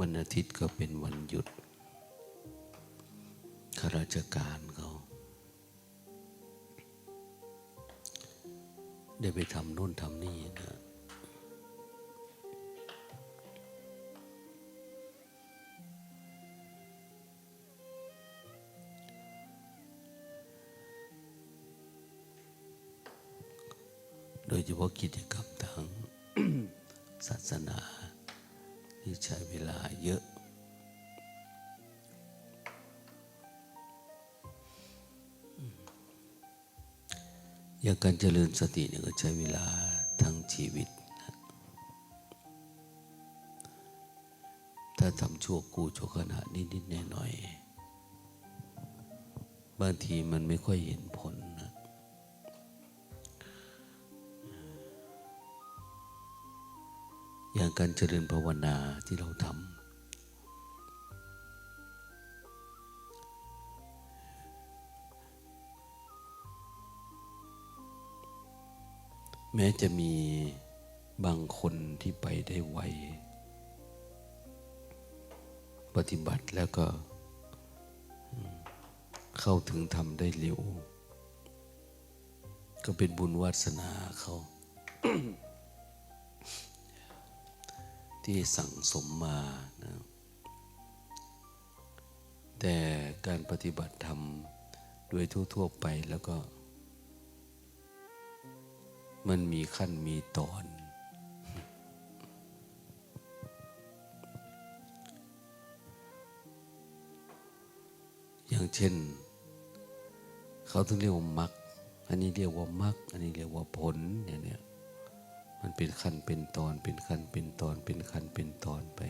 วันอาทิตย์ก็เป็นวันหยุดข้าราชการเขาได้ไปทำโน่นทำนี่นะ โดยเฉพาะกิจกรรมทางศาสนา ที่ใช้เวลาเยอะ อย่างการเจริญสติเนี่ยก็ใช้เวลาทั้งชีวิต ถ้าทำชั่วกูชั่วขณะนิดๆหน่อยๆบางทีมันไม่ค่อยเห็นผล อย่างการเจริญภาวนาที่เราทำแม้จะมีบางคนที่ไปได้ไว ปฏิบัติแล้วก็เข้าถึงธรรมได้เร็ว ก็เป็นบุญวาสนาเขา ที่สั่งสมมานะแต่การปฏิบัติธรรมโดยทั่วๆไปแล้วก็ มันมีขั้นมีตอน อย่างเช่น เขาถึงเรียกว่ามัก อันนี้เรียกว่ามัก อันนี้เรียกว่าผลอย่างเนี้ย มันเป็นขั้นเป็นตอนเป็นขั้นเป็นตอนเป็นขั้นเป็นตอนไป